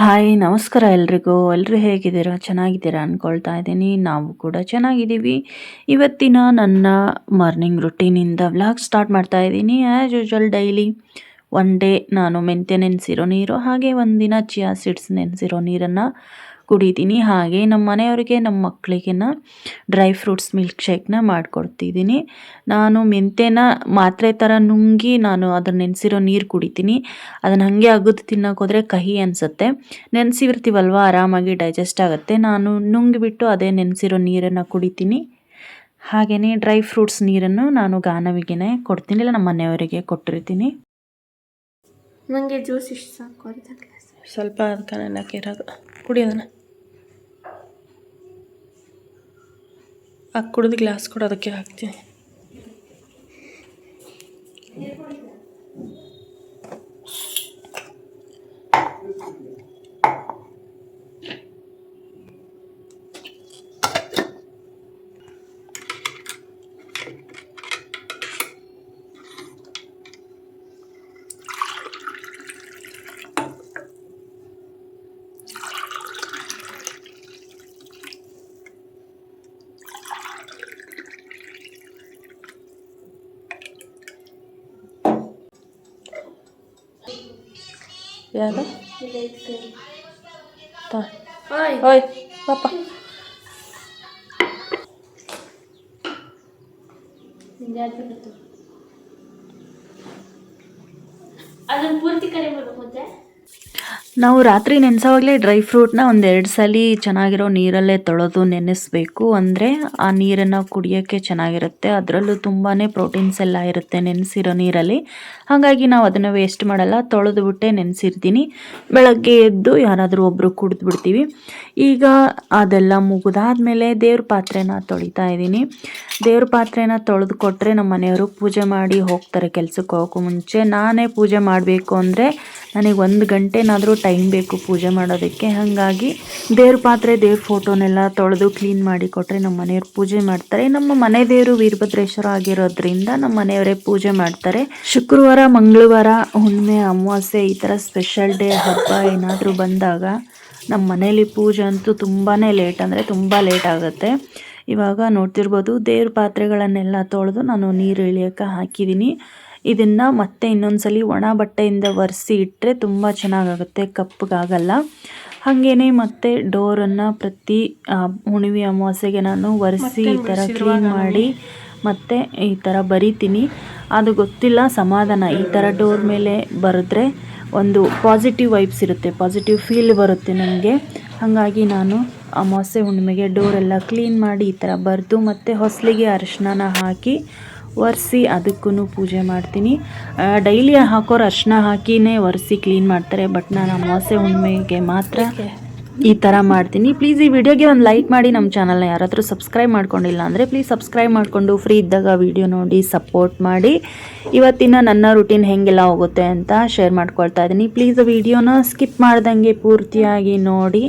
Hi, ನಮಸ್ಕಾರ ಎಲ್ರಿಗೂ. ಎಲ್ಲರೂ ಹೇಗಿದ್ದೀರಾ? ಚೆನ್ನಾಗಿದ್ದೀರಾ ಅಂದ್ಕೊಳ್ತಾ ಇದ್ದೀನಿ. ನಾವು ಕೂಡ ಚೆನ್ನಾಗಿದ್ದೀವಿ. ಇವತ್ತಿನ ನನ್ನ ಮಾರ್ನಿಂಗ್ ರುಟೀನಿಂದ ವ್ಲಾಗ್ ಸ್ಟಾರ್ಟ್ ಮಾಡ್ತಾ ಇದ್ದೀನಿ. As usual daily one day ನಾನು ಮೆಂತ್ಯ ನೆನೆಸಿರೋ ನೀರು, ಹಾಗೆ ಒಂದಿನ ಚಿಯಾ ಸೀಡ್ಸ್ ನೆನೆಸಿರೋ ನೀರನ್ನು ಕುಡಿತೀನಿ. ಹಾಗೆ ನಮ್ಮ ಮನೆಯವರಿಗೆ ನಮ್ಮ ಮಕ್ಕಳಿಗೆನ ಡ್ರೈ ಫ್ರೂಟ್ಸ್ ಮಿಲ್ಕ್ ಶೇಕ್ನ ಮಾಡಿಕೊಡ್ತಿದ್ದೀನಿ. ನಾನು ಮೆಂತ್ಯನ ಮಾತ್ರೆ ಥರ ನುಂಗಿ ನಾನು ಅದ್ರ ನೆನೆಸಿರೋ ನೀರು ಕುಡಿತೀನಿ. ಅದನ್ನು ಹಾಗೆ ಅಗದು ತಿನ್ನೋಕ್ಕೋದ್ರೆ ಹೋದರೆ ಕಹಿ ಅನಿಸುತ್ತೆ. ನೆನೆಸಿರ್ತೀವಲ್ವ ಆರಾಮಾಗಿ ಡೈಜೆಸ್ಟ್ ಆಗುತ್ತೆ. ನಾನು ನುಂಗಿಬಿಟ್ಟು ಅದೇ ನೆನೆಸಿರೋ ನೀರನ್ನು ಕುಡಿತೀನಿ. ಹಾಗೆಯೇ ಡ್ರೈ ಫ್ರೂಟ್ಸ್ ನೀರನ್ನು ನಾನು ಗಾನವಿಗೆನೇ ಕೊಡ್ತೀನಿ. ಇಲ್ಲ ನಮ್ಮ ಮನೆಯವರಿಗೆ ಕೊಟ್ಟಿರ್ತೀನಿ. ನನಗೆ ಜ್ಯೂಸ್ ಇಷ್ಟು ಸಾಕು ಸ್ವಲ್ಪ ಅದಕ್ಕೆ ನೆನಕ್ಕೆ ಇರೋದು ಕುಡಿ ಆ ಕುಡಿದು ಗ್ಲಾಸ್ ಕೂಡ ಅದಕ್ಕೆ ಹಾಕ್ತೀನಿ. Yada. Oi. Oi, papa. ನಾವು ರಾತ್ರಿ ನೆನೆಸೋವಾಗಲೇ ಡ್ರೈ ಫ್ರೂಟ್ನ ಒಂದೆರಡು ಸಲ ಚೆನ್ನಾಗಿರೋ ನೀರಲ್ಲೇ ತೊಳೆದು ನೆನೆಸಬೇಕು. ಅಂದರೆ ಆ ನೀರನ್ನು ಕುಡಿಯೋಕ್ಕೆ ಚೆನ್ನಾಗಿರುತ್ತೆ. ಅದರಲ್ಲೂ ತುಂಬಾ ಪ್ರೋಟೀನ್ಸ್ ಎಲ್ಲ ಇರುತ್ತೆ ನೆನೆಸಿರೋ ನೀರಲ್ಲಿ. ಹಾಗಾಗಿ ನಾವು ಅದನ್ನು ವೇಸ್ಟ್ ಮಾಡಲ್ಲ. ತೊಳೆದು ಬಿಟ್ಟೆ ನೆನೆಸಿರ್ತೀನಿ. ಬೆಳಗ್ಗೆ ಎದ್ದು ಯಾರಾದರೂ ಒಬ್ಬರು ಕುಡಿದು ಬಿಡ್ತೀವಿ. ಈಗ ಅದೆಲ್ಲ ಮುಗಿದಾದ್ಮೇಲೆ ದೇವ್ರ ಪಾತ್ರೆನ ತೊಳಿತಾ ಇದ್ದೀನಿ. ದೇವ್ರ ಪಾತ್ರೆನ ತೊಳೆದು ಕೊಟ್ಟರೆ ನಮ್ಮ ಮನೆಯವರು ಪೂಜೆ ಮಾಡಿ ಹೋಗ್ತಾರೆ ಕೆಲಸಕ್ಕೆ ಹೋಗೋಕ್ಕೂ ಮುಂಚೆ. ನಾನೇ ಪೂಜೆ ಮಾಡಬೇಕು ಅಂದರೆ ನನಗೆ ಒಂದು ಗಂಟೆನಾದರೂ ಟೈಮ್ ಬೇಕು ಪೂಜೆ ಮಾಡೋದಕ್ಕೆ. ಹಾಗಾಗಿ ದೇವ್ರ ಪಾತ್ರೆ, ದೇವ್ರ ಫೋಟೋನೆಲ್ಲ ತೊಳೆದು ಕ್ಲೀನ್ ಮಾಡಿ ಕೊಟ್ಟರೆ ನಮ್ಮ ಮನೆಯವ್ರು ಪೂಜೆ ಮಾಡ್ತಾರೆ. ನಮ್ಮ ಮನೆ ದೇವರು ವೀರಭದ್ರೇಶ್ವರ ಆಗಿರೋದ್ರಿಂದ ನಮ್ಮ ಮನೆಯವರೇ ಪೂಜೆ ಮಾಡ್ತಾರೆ. ಶುಕ್ರವಾರ, ಮಂಗಳವಾರ, ಹುಣ್ಣಿಮೆ, ಅಮಾವಾಸ್ಯೆ ಈ ಥರ ಸ್ಪೆಷಲ್ ಡೇ ಹಬ್ಬ ಏನಾದರೂ ಬಂದಾಗ ನಮ್ಮ ಮನೇಲಿ ಪೂಜೆ ಅಂತೂ ತುಂಬಾ ಲೇಟ್ ಅಂದರೆ ತುಂಬ ಲೇಟ್ ಆಗುತ್ತೆ. ಇವಾಗ ನೋಡ್ತಿರ್ಬೋದು ದೇವ್ರ ಪಾತ್ರೆಗಳನ್ನೆಲ್ಲ ತೊಳೆದು ನಾನು ನೀರು ಇಳಿಯೋಕೆ ಹಾಕಿದ್ದೀನಿ. ಇದನ್ನು ಮತ್ತೆ ಇನ್ನೊಂದ್ಸಲಿ ಒಣ ಬಟ್ಟೆಯಿಂದ ಒರೆಸಿ ಇಟ್ಟರೆ ತುಂಬ ಚೆನ್ನಾಗಾಗುತ್ತೆ ಕಪ್ಪಗಾಗಲ್ಲ. ಹಾಗೇನೆ ಮತ್ತೆ ಡೋರನ್ನು ಪ್ರತಿ ಹುಣ್ಣಿಮೆ ಅಮಾವಾಸ್ಯೆಗೆ ನಾನು ಒರೆಸಿ ಈ ಥರ ಕ್ಲೀನ್ ಮಾಡಿ ಮತ್ತೆ ಈ ಥರ ಬರಿತೀನಿ. ಅದು ಗೊತ್ತಿಲ್ಲ ಸಮಾಧಾನ. ಈ ಥರ ಡೋರ್ ಮೇಲೆ ಬರೆದ್ರೆ ಒಂದು ಪಾಸಿಟಿವ್ ವೈಬ್ಸ್ ಇರುತ್ತೆ ಪಾಸಿಟಿವ್ ಫೀಲ್ ಬರುತ್ತೆ ನನಗೆ ಹಾಗಾಗಿ ನಾನು ಅಮಾವಾಸ್ಯೆ ಹುಣ್ಣಿಮೆಗೆ ಡೋರೆಲ್ಲ ಕ್ಲೀನ್ ಮಾಡಿ ಈ ಥರ ಬರೆದು ಮತ್ತು ಹೊಸಲಿಗೆ ಅರಿಶಿನ ಹಾಕಿ ಒರೆಸಿ ಅದಕ್ಕೂ ಪೂಜೆ ಮಾಡ್ತೀನಿ. ಡೈಲಿ ಹಾಕೋರು ಅರ್ಶಿನ ಹಾಕಿನೇ ಒರೆಸಿ ಕ್ಲೀನ್ ಮಾಡ್ತಾರೆ ಬಟ್ ನಾನು ಅಮಾವಾಸ್ಯೆ ಹುಣ್ಣಿಮೆಗೆ ಮಾತ್ರ ಈ ಥರ ಮಾಡ್ತೀನಿ. ಪ್ಲೀಸ್ ಈ ವಿಡಿಯೋಗೆ ಒಂದು ಲೈಕ್ ಮಾಡಿ ನಮ್ಮ ಚಾನಲ್ನ ಯಾರಾದರೂ ಸಬ್ಸ್ಕ್ರೈಬ್ ಮಾಡ್ಕೊಂಡಿಲ್ಲ ಅಂದರೆ ಪ್ಲೀಸ್ ಸಬ್ಸ್ಕ್ರೈಬ್ ಮಾಡಿಕೊಂಡು ಫ್ರೀ ಇದ್ದಾಗ ವಿಡಿಯೋ ನೋಡಿ ಸಪೋರ್ಟ್ ಮಾಡಿ. ಇವತ್ತಿನ ನನ್ನ ರುಟೀನ್ ಹೆಂಗೆಲ್ಲ ಹೋಗುತ್ತೆ ಅಂತ ಶೇರ್ ಮಾಡ್ಕೊಳ್ತಾ ಇದ್ದೀನಿ. ಪ್ಲೀಸ್ ವಿಡಿಯೋನ ಸ್ಕಿಪ್ ಮಾಡ್ದಂಗೆ ಪೂರ್ತಿಯಾಗಿ ನೋಡಿ.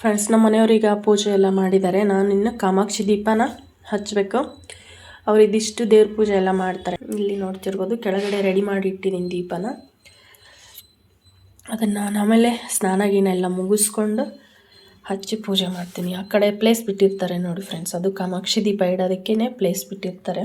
ಫ್ರೆಂಡ್ಸ್ ನಮ್ಮ ಮನೆಯವ್ರೀಗ ಪೂಜೆ ಎಲ್ಲ ಮಾಡಿದ್ದಾರೆ. ನಾನು ಇನ್ನು ಕಾಮಾಕ್ಷಿ ದೀಪನ ಹಚ್ಚಬೇಕು ಅವ್ರು ಇದಿಷ್ಟು ದೇವ್ರ ಪೂಜೆ ಎಲ್ಲ ಮಾಡ್ತಾರೆ. ಇಲ್ಲಿ ನೋಡ್ತಿರ್ಬೋದು, ಕೆಳಗಡೆ ರೆಡಿ ಮಾಡಿ ಇಟ್ಟಿದ್ದೀನಿ ದೀಪನ. ಅದನ್ನು ನಾನು ಆಮೇಲೆ ಸ್ನಾನ ಗೀನ ಎಲ್ಲ ಮುಗಿಸ್ಕೊಂಡು ಹಚ್ಚಿ ಪೂಜೆ ಮಾಡ್ತೀನಿ. ಆ ಕಡೆ ಪ್ಲೇಸ್ ಬಿಟ್ಟಿರ್ತಾರೆ ನೋಡಿ ಫ್ರೆಂಡ್ಸ್ ಅದು ಕಾಮಾಕ್ಷಿ ದೀಪ ಇಡೋದಕ್ಕೇ ಪ್ಲೇಸ್ ಬಿಟ್ಟಿರ್ತಾರೆ.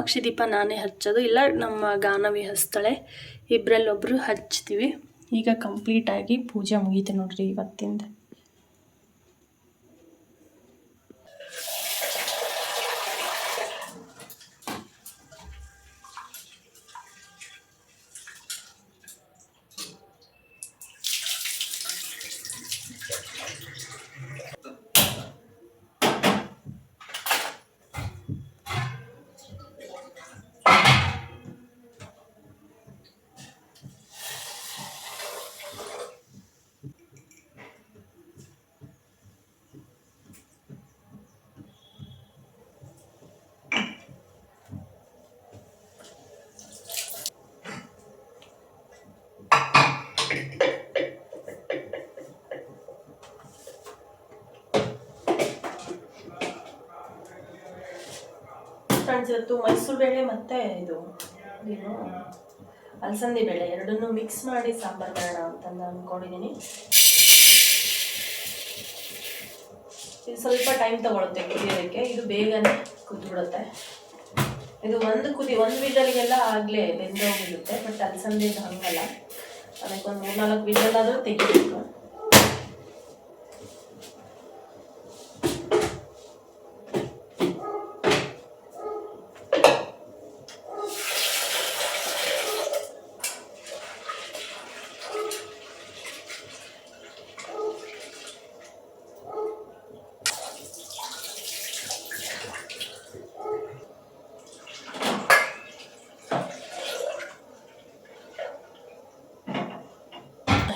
ಕಾಮಾಕ್ಷಿ ದೀಪ ನಾನೇ ಹಚ್ಚೋದು. ಇಲ್ಲ, ನಮ್ಮ ಗಾನವಿ ಹಚ್ತಾಳೆ ಇಬ್ಬರಲ್ಲೊಬ್ಬರು ಹಚ್ತೀವಿ. ಈಗ ಕಂಪ್ಲೀಟಾಗಿ ಪೂಜೆ ಮುಗೀತು ನೋಡ್ರಿ ಇವತ್ತಿಂದ. ಇವತ್ತು ಮೈಸೂರು ಬೇಳೆ ಮತ್ತು ಇದು ಏನು ಅಲಸಂದಿ ಬೇಳೆ, ಎರಡನ್ನೂ ಮಿಕ್ಸ್ ಮಾಡಿ ಸಾಂಬಾರು ಮಾಡೋಣ ಅಂತಂದು ಅಂದ್ಕೊಂಡಿದ್ದೀನಿ ಇದು ಸ್ವಲ್ಪ ಟೈಮ್ ತಗೊಳುತ್ತೆ ಕುದಿಯೋದಕ್ಕೆ. ಇದು ಬೇಗನೆ ಕುದ್ಬಿಡುತ್ತೆ. ಇದು ಒಂದು ಕುದಿ, ಒಂದು ವಿಜಲ್ಗೆಲ್ಲ ಆಗಲೇ ಬೆಂದೋಗಿರುತ್ತೆ ಬಟ್ ಅಲಸಂದಿದು ಹಂಗಲ್ಲ. ಅದಕ್ಕೊಂದು ಮೂರ್ನಾಲ್ಕು ವಿಜಲ್ ಆದರೂ ತೆಗಿಬೇಕು.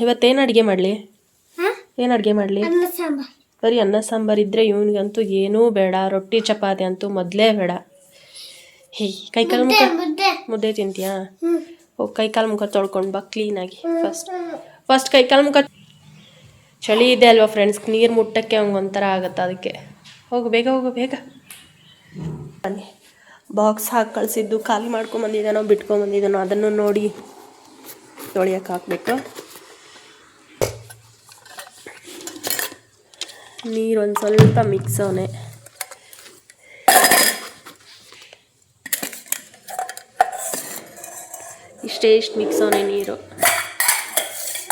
ಇವತ್ತೇನು ಅಡುಗೆ ಮಾಡಲಿ? ಏನು ಅಡುಗೆ ಮಾಡಲಿ? ಅನ್ನ ಸಾಂಬಾರ್. ಬರೀ ಅನ್ನ ಸಾಂಬಾರು ಇದ್ದರೆ ಇವನಿಗಂತೂ ಏನೂ ಬೇಡ. ರೊಟ್ಟಿ ಚಪಾತಿ ಅಂತೂ ಮೊದಲೇ ಬೇಡ. ಹೇ ಕೈಕಾಲು ಮುಖ ಮುದ್ದೆ ತಿಂತೀಯಾ? ಓ ಕೈ ಕಾಲು ಮುಖ ತೊಳ್ಕೊಂಡು ಬಾ ಕ್ಲೀನಾಗಿ ಫಸ್ಟ್ ಫಸ್ಟ್ ಕೈಕಾಲು ಮುಖ ಚಳಿ ಇದೆ ಅಲ್ವಾ ಫ್ರೆಂಡ್ಸ್ ನೀರು ಮುಟ್ಟಕ್ಕೆ ಹಂಗೆ ಒಂಥರ ಆಗುತ್ತೆ ಅದಕ್ಕೆ. ಹೋಗು ಬೇಗ ಹೋಗು ಬೇಗ. ಬನ್ನಿ. ಬಾಕ್ಸ್ ಹಾಕಿ ಕಳಿಸಿದ್ದು ಖಾಲಿ ಮಾಡ್ಕೊಂಬಂದಿದ್ದಾನೋ ಬಿಟ್ಕೊಂಬಂದಿದ್ದಾನೋ ಅದನ್ನು ನೋಡಿ ತೊಳಿಯಕ್ಕೆ ಹಾಕಬೇಕು. ನೀರು ಒಂದು ಸ್ವಲ್ಪ ಮಿಕ್ಸ್ ಅವನೆ. ಇಷ್ಟೇ ಇಷ್ಟು ಮಿಕ್ಸ್ ಅವನೆ ನೀರು.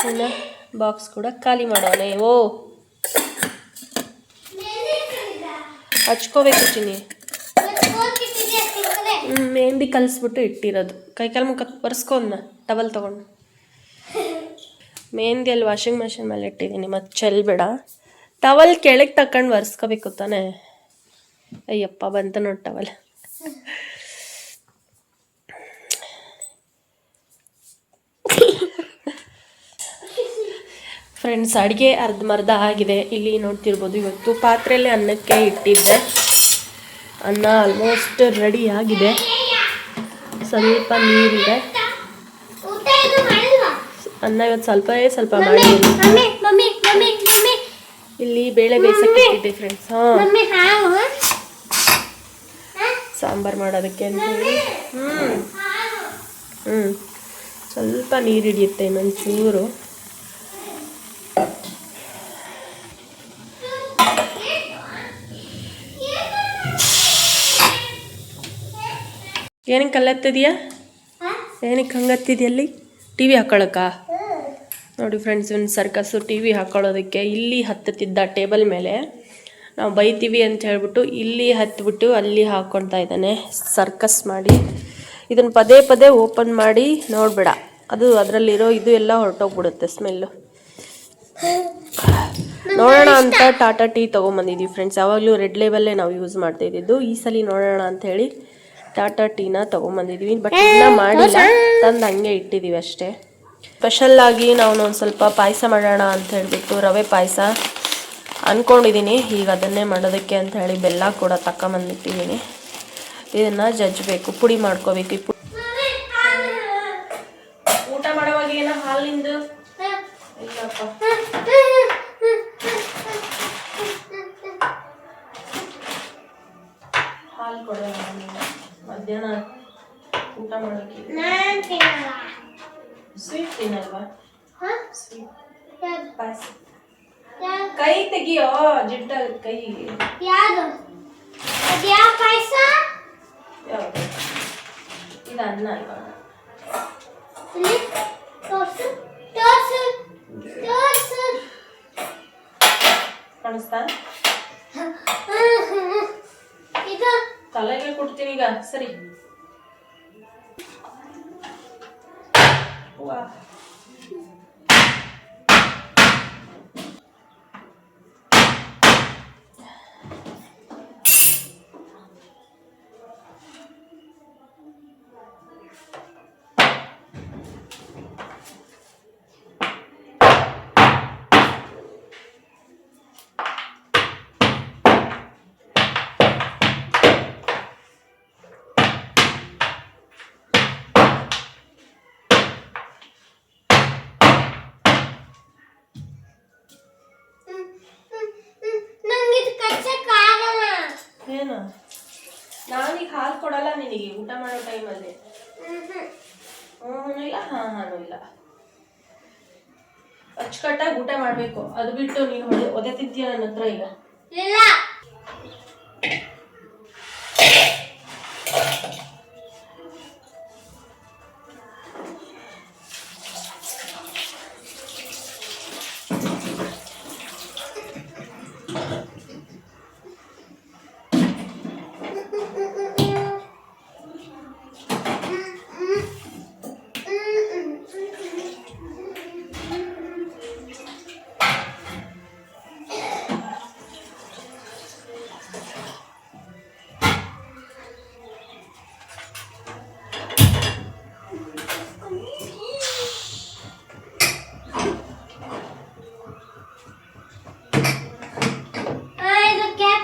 ಇನ್ನು ಬಾಕ್ಸ್ ಕೂಡ ಖಾಲಿ ಮಾಡೋಣ ಓ! ಹಚ್ಕೋಬೇಕು ಚಿನ್ನಿ. ಮೆಹಂದಿ ಕಲಿಸ್ಬಿಟ್ಟು ಇಟ್ಟಿರೋದು. ಕೈಕಾಲು ಮುಖ ಒರೆಸ್ಕೊಂಡ ಟವಲ್ ತೊಗೊಂಡು. ಮೆಹಂದಿ ಅಲ್ಲಿ ವಾಷಿಂಗ್ ಮೆಷಿನ್ ಮೇಲೆ ಇಟ್ಟಿದ್ದೀನಿ ಮತ್ತು ಚೆಲ್ಬೇಡ ಟವಲ್ ಕೆಳಗೆ ತಕೊಂಡು ಒರೆಸ್ಕೋಬೇಕು ತಾನೆ? ಅಯ್ಯಪ್ಪ ಬಂತ ನೋಡಿ ಟವಲ್. ಫ್ರೆಂಡ್ಸ್ ಅಡುಗೆ ಅರ್ಧಮರ್ಧ ಆಗಿದೆ. ಇಲ್ಲಿ ನೋಡ್ತಿರ್ಬೋದು ಇವತ್ತು ಪಾತ್ರೆಯಲ್ಲಿ ಅನ್ನಕ್ಕೆ ಇಟ್ಟಿದ್ದೆ. ಅನ್ನ ಆಲ್ಮೋಸ್ಟ್ ರೆಡಿ ಆಗಿದೆ. ಸ್ವಲ್ಪ ನೀರಿದೆ. ಅನ್ನ ಇವತ್ತು ಸ್ವಲ್ಪವೇ ಸ್ವಲ್ಪ ಮಾಡಿದ್ದೀನಿ. ಇಲ್ಲಿ ಬೇಳೆ ಬೇಯಿಸಕ್ಕೆ ಇಟ್ಟಿದ್ದೆ ಫ್ರೆಂಡ್ಸ್ ಹಾಂ. ಸಾಂಬಾರು ಮಾಡೋದಕ್ಕೆ ಅಂತ ಹೇಳಿ. ಹ್ಞೂ ಹ್ಞೂ ಸ್ವಲ್ಪ ನೀರು ಹಿಡಿಯುತ್ತೆ ಇನ್ನೊಂದು ಚೂರು ಏನಕ್ಕೆ ಕಲ್ಲತ್ತಿದೆಯಾ? ಏನಕ್ಕೆ ಹಂಗತ್ತಿದೆಯಲ್ಲಿ ಟಿ ವಿ ಹಾಕೊಳಕ್ಕ ನೋಡಿ ಫ್ರೆಂಡ್ಸ್ ಒಂದು ಸರ್ಕಸ್ಸು ಟಿ ವಿ ಹಾಕೊಳ್ಳೋದಕ್ಕೆ ಇಲ್ಲಿ ಹತ್ತುತ್ತಿದ್ದ ಟೇಬಲ್ ಮೇಲೆ ನಾವು ಬೈತೀವಿ ಅಂತ ಹೇಳ್ಬಿಟ್ಟು ಇಲ್ಲಿ ಹತ್ಬಿಟ್ಟು ಅಲ್ಲಿ ಹಾಕ್ಕೊಳ್ತಾ ಇದ್ದಾನೆ. ಸರ್ಕಸ್ ಮಾಡಿ ಇದನ್ನು ಪದೇ ಪದೇ ಓಪನ್ ಮಾಡಿ ನೋಡಬೇಡ. ಅದು ಅದರಲ್ಲಿರೋ ಇದು ಎಲ್ಲ ಹೊರಟೋಗ್ಬಿಡುತ್ತೆ ಸ್ಮೆಲ್ಲು ನೋಡೋಣ ಅಂತ ಟಾಟಾ ಟೀ ತೊಗೊಂಬಂದಿದ್ದೀವಿ ಫ್ರೆಂಡ್ಸ್ ಯಾವಾಗಲೂ ರೆಡ್ ಲೇಬಲ್ಲೇ ನಾವು ಯೂಸ್ ಮಾಡ್ತಾ ಇದ್ದಿದ್ದು. ಈ ಸಲ ನೋಡೋಣ ಅಂತ ಹೇಳಿ ಟಾಟಾ ಟೀನ ತೊಗೊಂಬಂದಿದ್ದೀವಿ ಬಟ್ ಇನ್ನೂ ಮಾಡಿಲ್ಲ. ತಂದು ಹಂಗೆ ಇಟ್ಟಿದ್ದೀವಿ ಅಷ್ಟೇ. ಸ್ಪೆಷಲ್ ಆಗಿ ನಾವು ಒಂದು ಸ್ವಲ್ಪ ಪಾಯಸ ಮಾಡೋಣ ಅಂತ ಹೇಳಿಬಿಟ್ಟು ರವೆ ಪಾಯಸ ಅಂದ್ಕೊಂಡಿದ್ದೀನಿ ಈಗ ಅದನ್ನೇ ಮಾಡೋದಕ್ಕೆ ಅಂತ ಹೇಳಿ ಬೆಲ್ಲ ಕೂಡ ತಗೊಂಬಂದಿಟ್ಟಿದ್ದೀನಿ ಇದನ್ನು ಜಜ್ಜಬೇಕು, ಪುಡಿ ಮಾಡ್ಕೋಬೇಕು. ಇಲ್ಲಿ ತೋರ್ಸು ತೋರ್ಸು ತೋರ್ಸು ಕಾಣಿಸ್ತಾ? ಇದು ತಲೆಗೆ ಕೊಡ್ತೀನಿ ಈಗ ಸರಿ. ವಾಹ್ ನಿನಗೆ ಊಟ ಮಾಡೋ ಟೈಮಲ್ಲಿ ಹ್ಞೂ ಇಲ್ಲ ಹಾಂ ಹಾನು ಇಲ್ಲ. ಅಚ್ಚುಕಟ್ಟಾಗಿ ಊಟ ಮಾಡಬೇಕು. ಅದು ಬಿಟ್ಟು ನೀನು ಒದೆ ಒದೆ ತಿಂತೀಯ ನನ್ನ ಹತ್ರ ಈಗ?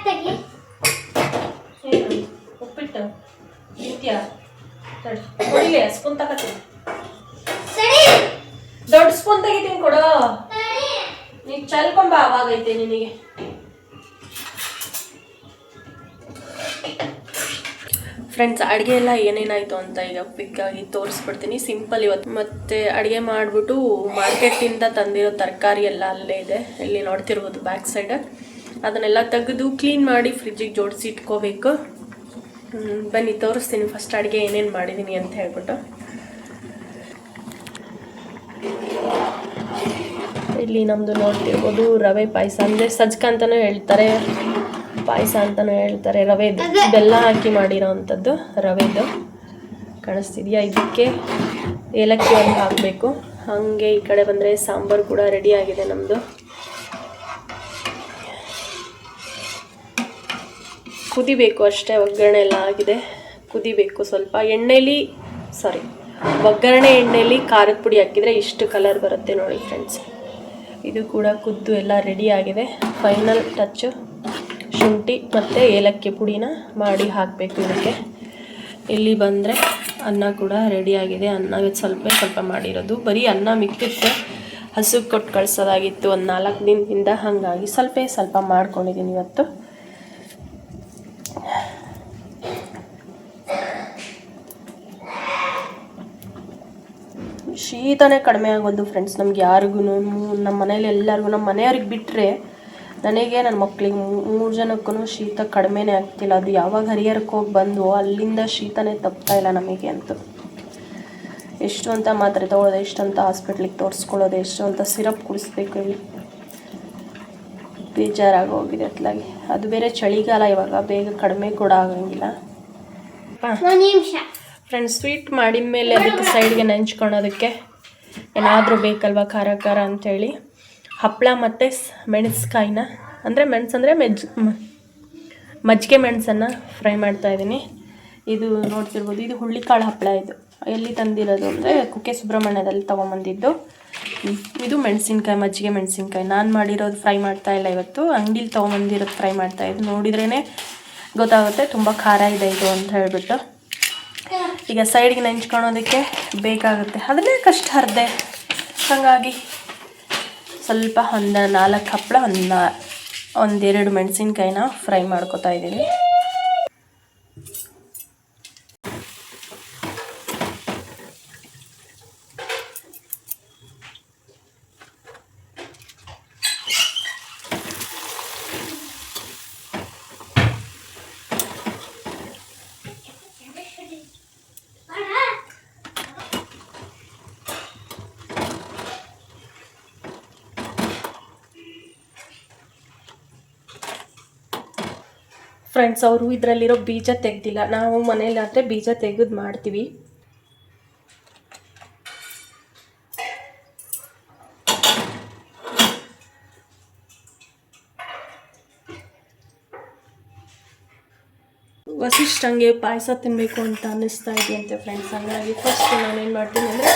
ತೆಗಿ ಉಪ್ಪಿಟ್ಟು ಕೊಡಿಲಿ ಸ್ಪೂನ್ ತಗತ್ತೀನಿ ಸರಿ. ದೊಡ್ಡ ಸ್ಪೂನ್ ತೆಗಿತೀನಿ ಕೊಡು. ಸರಿ. ನೀ ಚಲ್ಕೊಂಬ ಅವಾಗೈತೆ ನಿನಗೆ. ಫ್ರೆಂಡ್ಸ್ ಅಡುಗೆ ಎಲ್ಲ ಏನೇನಾಯಿತು ಅಂತ ಈಗ ಕ್ವಿಕ್ಕಾಗಿ ತೋರಿಸ್ಬಿಡ್ತೀನಿ. ಸಿಂಪಲ್ ಇವತ್ತು. ಮತ್ತೆ ಅಡುಗೆ ಮಾಡಿಬಿಟ್ಟು ಮಾರ್ಕೆಟಿಂದ ತಂದಿರೋ ತರಕಾರಿ ಎಲ್ಲ ಅಲ್ಲೇ ಇದೆ. ಇಲ್ಲಿ ನೋಡ್ತಿರ್ಬೋದು ಬ್ಯಾಕ್ ಸೈಡ್ ಅದನ್ನೆಲ್ಲ ತೆಗೆದು ಕ್ಲೀನ್ ಮಾಡಿ ಫ್ರಿಜ್ಜಿಗೆ ಜೋಡಿಸಿ ಇಟ್ಕೋಬೇಕು. ಬನ್ನಿ, ತೋರಿಸ್ತೀನಿ ಫಸ್ಟ್ ಅಡುಗೆ ಏನೇನು ಮಾಡಿದ್ದೀನಿ ಅಂತ ಹೇಳ್ಬಿಟ್ಟು. ಇಲ್ಲಿ ನಮ್ಮದು ನೋಡ್ತಿರ್ಬೋದು ರವೆ ಪಾಯಸ. ಅಂದರೆ ಸಜ್ಕ ಅಂತಲೂ ಹೇಳ್ತಾರೆ, ಪಾಯಸ ಅಂತಲೂ ಹೇಳ್ತಾರೆ. ರವೆದು ಬೆಲ್ಲ ಹಾಕಿ ಮಾಡಿರೋ ಅಂಥದ್ದು ರವೆದು. ಕಾಣಿಸ್ತಿದೆಯಾ ಇದಕ್ಕೆ? ಏಲಕ್ಕಿ ಒಂದು ಹಾಕಬೇಕು. ಹಾಗೆ ಈ ಕಡೆ ಬಂದರೆ ಸಾಂಬಾರು ಕೂಡ ರೆಡಿ ಆಗಿದೆ ನಮ್ಮದು ಕುದಿಬೇಕು ಅಷ್ಟೇ, ಒಗ್ಗರಣೆ ಎಲ್ಲ ಆಗಿದೆ. ಕುದಿಬೇಕು ಸ್ವಲ್ಪ. ಎಣ್ಣೆಲಿ ಸಾರಿ ಒಗ್ಗರಣೆ ಎಣ್ಣೆಲಿ ಖಾರದ ಪುಡಿ ಹಾಕಿದರೆ ಇಷ್ಟು ಕಲರ್ ಬರುತ್ತೆ ನೋಡಿ ಫ್ರೆಂಡ್ಸ್ ಇದು ಕೂಡ ಕುದ್ದು ಎಲ್ಲ ರೆಡಿ ಆಗಿದೆ. ಫೈನಲ್ ಟಚ್ಚು ಶುಂಠಿ ಮತ್ತು ಏಲಕ್ಕಿ ಪುಡಿನ ಮಾಡಿ ಹಾಕಬೇಕು ಇದಕ್ಕೆ. ಇಲ್ಲಿ ಬಂದರೆ ಅನ್ನ ಕೂಡ ರೆಡಿ ಆಗಿದೆ. ಅನ್ನ ಸ್ವಲ್ಪ ಸ್ವಲ್ಪ ಮಾಡಿರೋದು. ಬರೀ ಅನ್ನ ಮಿಕ್ಕಿತ್ತು ಹಸುಗೆ ಕೊಟ್ಟು ಕಳಿಸೋದಾಗಿತ್ತು ಒಂದು ನಾಲ್ಕು ದಿನದಿಂದ. ಹಾಗಾಗಿ ಸ್ವಲ್ಪ ಸ್ವಲ್ಪ ಮಾಡ್ಕೊಂಡಿದ್ದೀನಿ ಇವತ್ತು. ಶೀತನೇ ಕಡಿಮೆ ಆಗೋದು ಫ್ರೆಂಡ್ಸ್ ನಮ್ಗೆ ಯಾರಿಗೂ ನಮ್ಮ ಮನೇಲಿ ಎಲ್ಲರಿಗೂ ನಮ್ಮ ಮನೆಯವ್ರಿಗೆ ಬಿಟ್ಟರೆ ನನಗೆ ನನ್ನ ಮಕ್ಕಳಿಗೆ ಮೂರು ಜನಕ್ಕೂ ಶೀತ ಕಡಿಮೆನೇ ಆಗ್ತಿಲ್ಲ. ಅದು ಯಾವಾಗ ಹರಿಹರಕ್ಕೆ ಹೋಗಿ ಬಂದು ಅಲ್ಲಿಂದ ಶೀತನೇ ತಪ್ತಾ ಇಲ್ಲ ನಮಗೆ ಅಂತ. ಎಷ್ಟು ಅಂತ ಮಾತ್ರೆ ತೊಗೊಳೋದು ಎಷ್ಟು ಅಂತ ಹಾಸ್ಪಿಟ್ಲಿಗೆ ತೋರಿಸ್ಕೊಳ್ಳೋದು ಎಷ್ಟು ಅಂತ ಸಿರಪ್ ಕುಡಿಸ್ಬೇಕು ಇಲ್ಲಿ ಬೇಜಾರಾಗಿ ಹೋಗಿದೆ ಅತ್ಲಾಗಿ. ಅದು ಬೇರೆ ಚಳಿಗಾಲ ಇವಾಗ ಬೇಗ ಕಡಿಮೆ ಕೂಡ ಆಗಂಗಿಲ್ಲ. ಫ್ರೆಂಡ್ಸ್ ಸ್ವೀಟ್ ಮಾಡಿದ ಮೇಲೆ ಅದಕ್ಕೆ ಸೈಡ್ಗೆ ನೆಂಚ್ಕೊಳೋದಕ್ಕೆ ಏನಾದರೂ ಬೇಕಲ್ವ ಖಾರ ಖಾರ ಅಂಥೇಳಿ ಹಪ್ಪಳ ಮತ್ತು ಮೆಣಸ್ಕಾಯಿನ, ಅಂದರೆ ಮೆಣಸು ಅಂದರೆ ಮೆಜ್ ಮಜ್ಜಿಗೆ ಮೆಣಸನ್ನು ಫ್ರೈ ಮಾಡ್ತಾ ಇದ್ದೀನಿ. ಇದು ನೋಡ್ತಿರ್ಬೋದು, ಇದು ಹುಳ್ಳಿಕಾಳು ಹಪ್ಪಳ ಇದು. ಎಲ್ಲಿ ತಂದಿರೋದು ಅಂದರೆ ಕುಕ್ಕೆ ಸುಬ್ರಹ್ಮಣ್ಯದಲ್ಲಿ ತೊಗೊಂಬಂದಿದ್ದು. ಇದು ಮೆಣಸಿನ್ಕಾಯಿ, ಮಜ್ಜಿಗೆ ಮೆಣಸಿನ್ಕಾಯಿ. ನಾನು ಮಾಡಿರೋದು ಫ್ರೈ ಮಾಡ್ತಾ ಇಲ್ಲ ಇವತ್ತು. ಅಂಗಡಿಲಿ ತೊಗೊಂಬಂದಿರೋದು ಫ್ರೈ ಮಾಡ್ತಾ ಇದ್ದು ನೋಡಿದ್ರೇ ಗೊತ್ತಾಗುತ್ತೆ, ತುಂಬ ಖಾರ ಇದೆ ಇದು ಅಂತ ಹೇಳ್ಬಿಟ್ಟು. ಈಗ ಸೈಡ್ಗೆ ನೆಂಚ್ಕೊಳೋದಕ್ಕೆ ಬೇಕಾಗುತ್ತೆ. ಅದನ್ನೇ ಕಷ್ಟ ಹರಿದೆ ಹಾಗಾಗಿ ಸ್ವಲ್ಪ ಒಂದು ನಾಲ್ಕು ಹಪ್ಪಳ ಒಂದು ಒಂದೆರಡು ಮೆಣಸಿನ್ಕಾಯಿನ ಫ್ರೈ ಮಾಡ್ಕೊತಾ ಇದ್ದೀನಿ. ಫ್ರೆಂಡ್ಸ್ ಅವರು ಇದರಲ್ಲಿರೋ ಬೀಜ ತೆಗ್ದಿಲ್ಲ. ನಾವು ಮನೇಲಾದರೆ ಬೀಜ ತೆಗೆದು ಮಾಡ್ತೀವಿ. ವಸಿಷ್ಠಂಗೆ ಪಾಯಸ ತಿನ್ನಬೇಕು ಅಂತ ಅನ್ನಿಸ್ತಾ ಇದೆಯಂತೆ ಫ್ರೆಂಡ್ಸ್ ಹಂಗಾಗಿ ಫಸ್ಟ್ ನಾನೇನು ಮಾಡ್ತೀನಿ ಅಂದರೆ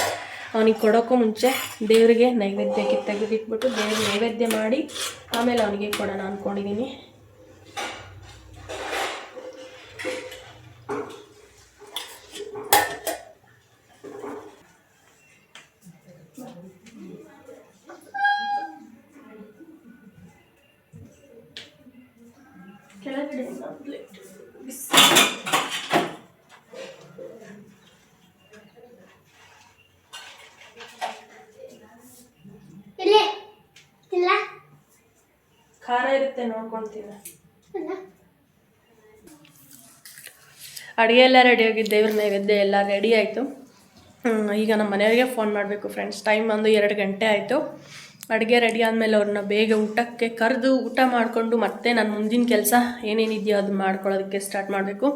ಅವನಿಗೆ ಕೊಡೋಕ್ಕೂ ಮುಂಚೆ ದೇವರಿಗೆ ನೈವೇದ್ಯಕ್ಕೆ ತೆಗೆದಿಟ್ಬಿಟ್ಟು ದೇವ್ರಿಗೆ ನೈವೇದ್ಯ ಮಾಡಿ ಆಮೇಲೆ ಅವನಿಗೆ ಕೊಡೋಣ ಅಂದ್ಕೊಂಡಿದ್ದೀನಿ ಅಡುಗೆ ಎಲ್ಲ ರೆಡಿ ಆಗಿ ದೇವ್ರ ನೈವೇದ್ಯ ಎಲ್ಲ ರೆಡಿ ಆಯಿತು. ಈಗ ನಮ್ಮ ಮನೆಯವರಿಗೆ ಫೋನ್ ಮಾಡಬೇಕು ಫ್ರೆಂಡ್ಸ್ ಟೈಮ್ ಬಂದು ಎರಡು ಗಂಟೆ ಆಯಿತು. ಅಡುಗೆ ರೆಡಿ ಆದಮೇಲೆ ಅವ್ರನ್ನ ಬೇಗ ಊಟಕ್ಕೆ ಕರೆದು ಊಟ ಮಾಡಿಕೊಂಡು ಮತ್ತೆ ನಾನು ಮುಂದಿನ ಕೆಲಸ ಏನೇನಿದೆಯೋ ಅದು ಮಾಡ್ಕೊಳ್ಳೋದಕ್ಕೆ ಸ್ಟಾರ್ಟ್ ಮಾಡಬೇಕು.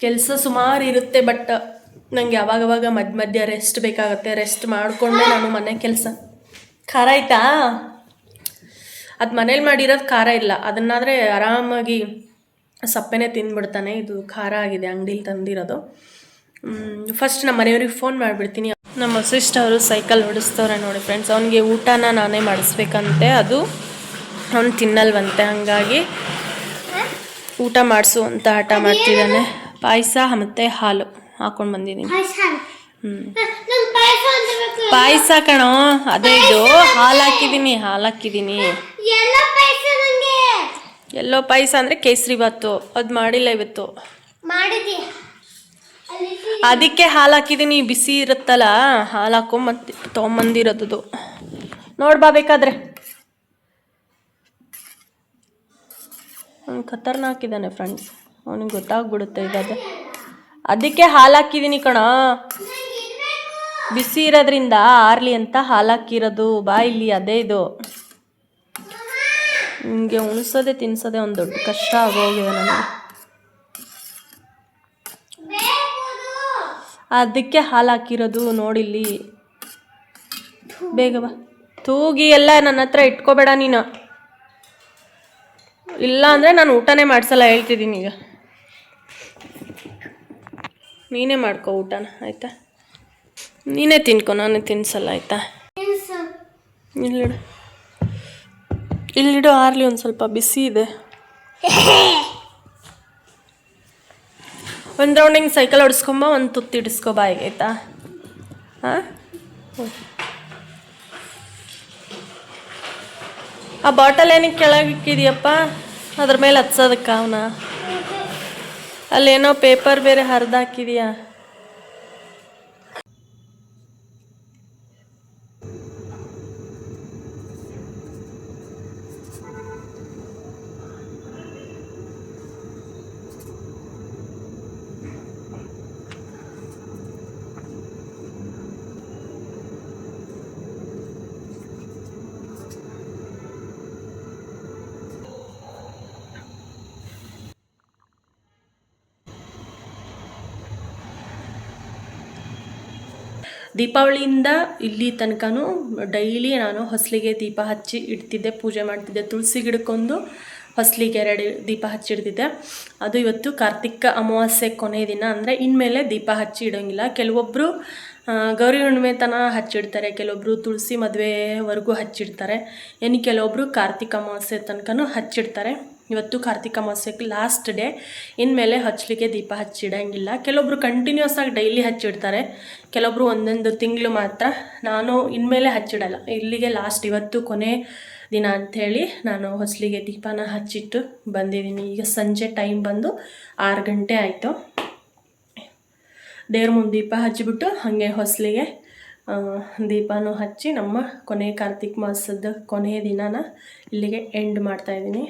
ಕೆಲಸ ಸುಮಾರು ಇರುತ್ತೆ ಬಟ್ ನನಗೆ ಯಾವಾಗವಾಗ ಮಧ್ಯ ಮಧ್ಯ ರೆಸ್ಟ್ ಬೇಕಾಗುತ್ತೆ. ರೆಸ್ಟ್ ಮಾಡಿಕೊಂಡೆ ನಾನು ಮನೆ ಕೆಲಸ. ಖಾರ ಆಯ್ತಾ? ಅದು ಮನೇಲಿ ಮಾಡಿರೋದು ಖಾರ ಇಲ್ಲ. ಅದನ್ನಾದರೆ ಆರಾಮಾಗಿ ಸಪ್ಪೆನೇ ತಿಂದ್ಬಿಡ್ತಾನೆ ಇದು ಖಾರ ಆಗಿದೆ ಅಂಗಡಿಲಿ ತಂದಿರೋದು. ಫಸ್ಟ್ ನಮ್ಮ ಮನೆಯವ್ರಿಗೆ ಫೋನ್ ಮಾಡಿಬಿಡ್ತೀನಿ. ನಮ್ಮ ಸಿಸ್ಟ್ ಅವರು ಸೈಕಲ್ ಓಡಿಸ್ತವ್ರೆ ನೋಡಿ ಫ್ರೆಂಡ್ಸ್ ಅವನಿಗೆ ಊಟನ ನಾನೇ ಮಾಡಿಸ್ಬೇಕಂತೆ. ಅದು ಅವ್ನು ತಿನ್ನಲ್ವಂತೆ. ಹಾಗಾಗಿ ಊಟ ಮಾಡಿಸು ಅಂತ ಹಠ ಮಾಡ್ತಿದ್ದಾನೆ. ಪಾಯಸ ಮತ್ತು ಹಾಲು ಹಾಕೊಂಡು ಬಂದಿದ್ದೀನಿ. ಹ್ಞೂ ಪಾಯಸ ಕಣೋ ಅದೇ ಇದು. ಹಾಲು ಹಾಕಿದ್ದೀನಿ ಹಾಲು ಹಾಕಿದ್ದೀನಿ. ಎಲ್ಲೋ ಪಾಯಸ ಅಂದರೆ ಕೇಸರಿ ಬಾತು ಅದು ಮಾಡಿಲ್ಲ ಇವತ್ತು. ಅದಕ್ಕೆ ಹಾಲು ಹಾಕಿದೀನಿ. ಬಿಸಿ ಇರುತ್ತಲ್ಲ ಹಾಲು ಹಾಕೊಂಬಂದು ತೊಗೊಂಬಂದಿರೋದು ನೋಡ್ಬಾ ಬೇಕಾದ್ರೆ. ಅವ್ನು ಕತ್ತರ್ನ ಹಾಕಿದ್ದಾನೆ ಫ್ರೆಂಡ್ಸ್ ಅವನಿಗೆ ಗೊತ್ತಾಗ್ಬಿಡುತ್ತೆ ಅದು ಅದಕ್ಕೆ ಹಾಲು ಹಾಕಿದ್ದೀನಿ ಕಣ. ಬಿಸಿ ಇರೋದ್ರಿಂದ ಆರ್ಲಿ ಅಂತ ಹಾಲು ಹಾಕಿರೋದು. ಬಾ ಇಲ್ಲಿ ಅದೇ ಇದು. ನಿಮಗೆ ಉಣಿಸೋದೆ ತಿನ್ಸೋದೆ ಒಂದು ದೊಡ್ಡ ಕಷ್ಟ ಆಗೋಗಿದೆ ನನಗೆ. ಅದಕ್ಕೆ ಹಾಲು ಹಾಕಿರೋದು ನೋಡಿಲ್ಲಿ. ಬೇಗ ಬಾ. ತೂಗಿ ಎಲ್ಲ ನನ್ನ ಹತ್ರ ಇಟ್ಕೋಬೇಡ ನೀನು. ಇಲ್ಲ ಅಂದರೆ ನಾನು ಊಟನೇ ಮಾಡಿಸಲ್ಲ ಹೇಳ್ತಿದ್ದೀನಿ ಈಗ. ನೀನೇ ಮಾಡ್ಕೊ ಊಟನ ಆಯಿತಾ? ನೀನೇ ತಿನ್ಕೊ ನಾನೇ ತಿನ್ಸಲ್ಲ ಆಯಿತಾ? ಇಲ್ಲಿಡು ಇಲ್ಲಿಡು ಆರ್ಲಿ ಒಂದು ಸ್ವಲ್ಪ ಬಿಸಿ ಇದೆ. ಒಂದು ರೌಂಡ್ ಹಿಂಗೆ ಸೈಕಲ್ ಹೊಡಿಸ್ಕೊಂಬ, ಒಂದು ತುತ್ತಿ ಹಿಡಿಸ್ಕೊ ಬಾಯಿಗೆ ಹಾಂ? ಆ ಬಾಟಲ್ ಏನಕ್ಕೆ ಕೆಳಗೆ ಇಕ್ಕಿದ್ಯಪ್ಪ? ಅದ್ರ ಮೇಲೆ ಹಚ್ಚೋದಕ್ಕ ಅವನ? ಅಲ್ಲೇನೋ ಪೇಪರ್ ಬೇರೆ ಹರಿದಾಕಿದೆಯಾ ದೀಪಾವಳಿಯಿಂದ ಇಲ್ಲಿ ತನಕನೂ ಡೈಲಿ ನಾನು ಹೊಸಲಿಗೆ ದೀಪ ಹಚ್ಚಿ ಇಡ್ತಿದ್ದೆ, ಪೂಜೆ ಮಾಡ್ತಿದ್ದೆ. ತುಳಸಿ ಗಿಡಕ್ಕೊಂದು ಹೊಸಲಿಗೆ ಎರಡು ದೀಪ ಹಚ್ಚಿಡ್ತಿದ್ದೆ ಅದು ಇವತ್ತು ಕಾರ್ತಿಕ ಅಮಾವಾಸ್ಯೆ ಕೊನೆ ದಿನ. ಅಂದರೆ ಇನ್ಮೇಲೆ ದೀಪ ಹಚ್ಚಿ ಇಡೋಂಗಿಲ್ಲ. ಕೆಲವೊಬ್ಬರು ಗೌರಿ ಹುಣ್ಣಿಮೆ ತನ ಹಚ್ಚಿಡ್ತಾರೆ ಕೆಲವೊಬ್ಬರು ತುಳಸಿ ಮದುವೆವರೆಗೂ ಹಚ್ಚಿಡ್ತಾರೆ ಇನ್ನು ಕೆಲವೊಬ್ಬರು ಕಾರ್ತಿಕ ಅಮಾವಾಸ್ಯೆ ತನಕನೂ ಹಚ್ಚಿಡ್ತಾರೆ ಇವತ್ತು ಕಾರ್ತಿಕ ಮಾಸಕ್ಕೆ ಲಾಸ್ಟ್ ಡೇ ಇನ್ಮೇಲೆ ಹಚ್ಚಲಿಕ್ಕೆ ದೀಪ ಹಚ್ಚಿಡಂಗಿಲ್ಲ. ಕೆಲವೊಬ್ರು ಕಂಟಿನ್ಯೂಸ್ ಆಗಿ ಡೈಲಿ ಹಚ್ಚಿಡ್ತಾರೆ. ಕೆಲವೊಬ್ರು ಒಂದೊಂದು ತಿಂಗಳು ಮಾತ್ರ ನಾನು ಇನ್ಮೇಲೆ ಹಚ್ಚಿಡಲ್ಲ. ಇಲ್ಲಿಗೆ ಲಾಸ್ಟ್ ಇವತ್ತು ಕೊನೆ ದಿನ ಅಂಥೇಳಿ ನಾನು ಹೊಸಲಿಗೆ ದೀಪನ ಹಚ್ಚಿಟ್ಟು ಬಂದಿದ್ದೀನಿ. ಈಗ ಸಂಜೆ ಟೈಮ್ ಬಂದು ಆರು ಗಂಟೆ ಆಯಿತು. ದೇವ್ರ ಮುಂದೆ ದೀಪ ಹಚ್ಚಿಬಿಟ್ಟು ಹಾಗೆ ಹೊಸಲಿಗೆ ದೀಪನೂ ಹಚ್ಚಿ ನಮ್ಮ ಕೊನೆ ಕಾರ್ತಿಕ ಮಾಸದ ಕೊನೆಯ ದಿನನ ಇಲ್ಲಿಗೆ ಎಂಡ್ ಮಾಡ್ತಾಯಿದ್ದೀನಿ